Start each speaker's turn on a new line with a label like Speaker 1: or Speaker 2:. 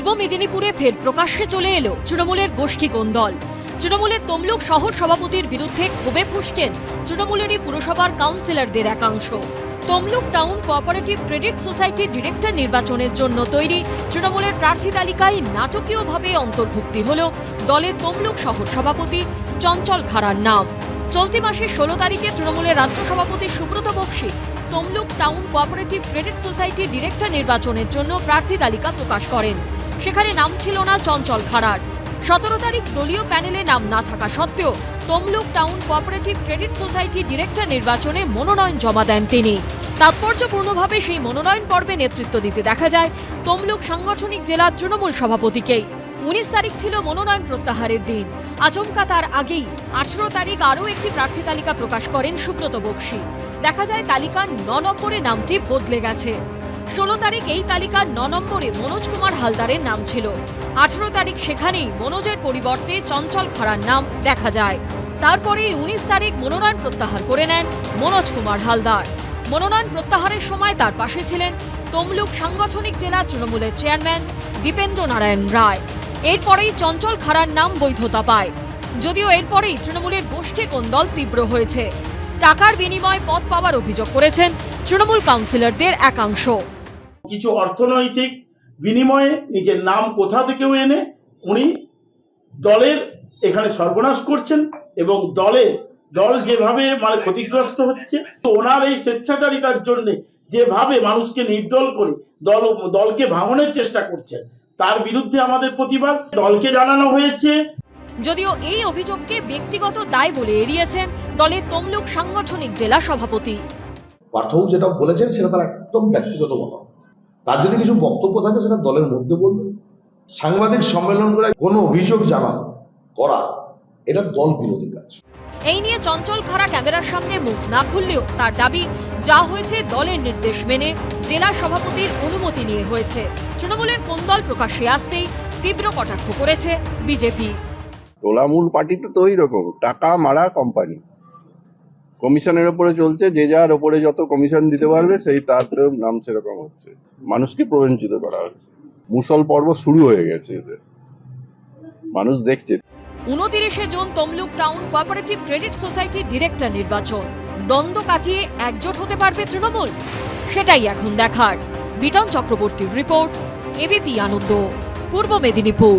Speaker 1: পূর্ব মেদিনীপুরে ফের প্রকাশ্যে চলে এলো তৃণমূলের গোষ্ঠী কোন্দল। তৃণমূলের তমলুক শহর সভাপতির বিরুদ্ধে ক্ষোভে ফুসছেন তৃণমূলেরই পুরসভার কাউন্সিলরদের একাংশ। তমলুক টাউন কোঅপারেটিভ ক্রেডিট সোসাইটির ডিরেক্টর নির্বাচনের জন্য তৈরি তৃণমূলের প্রার্থী তালিকায় নাটকীয়ভাবে অন্তর্ভুক্তি হল দলের তমলুক শহর সভাপতি চঞ্চল খাড়ার নাম। চলতি মাসের ষোলো তারিখে তৃণমূলের রাজ্য সভাপতি Subrata Bakshi Tamluk town cooperative credit সোসাইটির ডিরেক্টর নির্বাচনের জন্য প্রার্থী তালিকা প্রকাশ করেন। সেখানে নাম ছিল না চঞ্চল খাড়ার। সতেরো তারিখ দলীয় প্যানেলে নাম না থাকা সত্ত্বেও Tamluk town cooperative credit society director নির্বাচনে মনোনয়ন জমা দেন তিনি। তাৎপর্যপূর্ণভাবে সেই মনোনয়ন পর্বে নেতৃত্ব দিতে দেখা যায় তমলুক সাংগঠনিক জেলার তৃণমূল সভাপতিকেই। উনিশ তারিখ ছিল মনোনয়ন প্রত্যাহারের দিন। আচমকা তার আগেই আঠেরো তারিখ আরও একটি প্রার্থী তালিকা প্রকাশ করেন সুব্রত বক্সী। দেখা যায় তালিকার ন নম্বরে নামটি বদলে গেছে। ষোলো তারিখ এই তালিকার ন নম্বরে মনোজ কুমার হালদারের নাম ছিল। আঠেরো তারিখ সেখানেই মনোজের পরিবর্তে চঞ্চল খরার নাম দেখা যায়। তারপরে উনিশ তারিখ মনোনয়ন প্রত্যাহার করে নেন মনোজ কুমার হালদার। মনোনয়ন প্রত্যাহারের সময় তার পাশে ছিলেন তমলুক সাংগঠনিক জেলা তৃণমূলের চেয়ারম্যান দীপেন্দ্র নারায়ণ রায়। এরপরেই চঞ্চল খাড়ার নাম বৈধতা পায়। যদিও এরপরেই তৃণমূলের গোষ্ঠী কোন্দল তীব্র হয়েছে। টাকার বিনিময়ে পদ পাওয়ার অভিযোগ করেছেন তৃণমূল কাউন্সিলরদের একাংশ।
Speaker 2: কিছু অর্থনৈতিক বিনিময়ে নিজের নাম কোথা থেকেও এনে উনি দলের এখানে সর্বনাশ করছেন এবং দলে দল যেভাবে মানে ক্ষতিগ্রস্ত হচ্ছে তো ওনার এই স্বেচ্ছাচারিতার জন্য যেভাবে মানুষকে নির্দল করে দল দলকে ভাঙনের চেষ্টা করছেন তার বিরুদ্ধে আমাদের প্রতিবাদ। দলকে জানানো হয়েছে।
Speaker 1: যদিও এই অভিযোগকে ব্যক্তিগত দায় বলে এড়িয়েছেন দলের তমলুক সাংগঠনিক জেলা সভাপতি।
Speaker 3: পার্থবাবু যেটা বলেছেন সেটা তার একদম ব্যক্তিগত মত তার যদি কিছু বক্তব্য থাকে সেটা দলের মধ্যে বলবে। সাংবাদিক সম্মেলন করে কোনো অভিযোগ জানানো করা এটা দল বিরোধী কাজ।
Speaker 1: এই নিয়ে চঞ্চল খাড়া ক্যামেরার সামনে মুখ না খুললেও তার দাবি যা হয়েছে দলের নির্দেশ মেনে জেলা সভাপতির অনুমতি নিয়ে হয়েছে। তৃণমূলের কোন্দল প্রকাশ্যে আসতেই তীব্র কটাক্ষ করেছে বিজেপি।
Speaker 4: তোলামূল পার্টিতে তো ওই রকম টাকা মারা কোম্পানি কমিশনের ওপরে চলছে, যে যার ওপরে যত কমিশন দিতে পারবে, সেই তার নাম সেরকম হচ্ছে। মানুষকে প্রবঞ্চিত করা হচ্ছে। মুসল পর্ব শুরু হয়ে গেছে এদের মানুষ দেখছে।
Speaker 1: উনতিরিশে June Tamluk town cooperative credit সোসাইটির ডিরেক্টর নির্বাচন। দ্বন্দ্ব কাটিয়ে একজোট হতে পারবে তৃণমূল? সেটাই এখন দেখার। বিটন চক্রবর্তীর রিপোর্ট, এবিপি আনন্দ, পূর্ব মেদিনীপুর।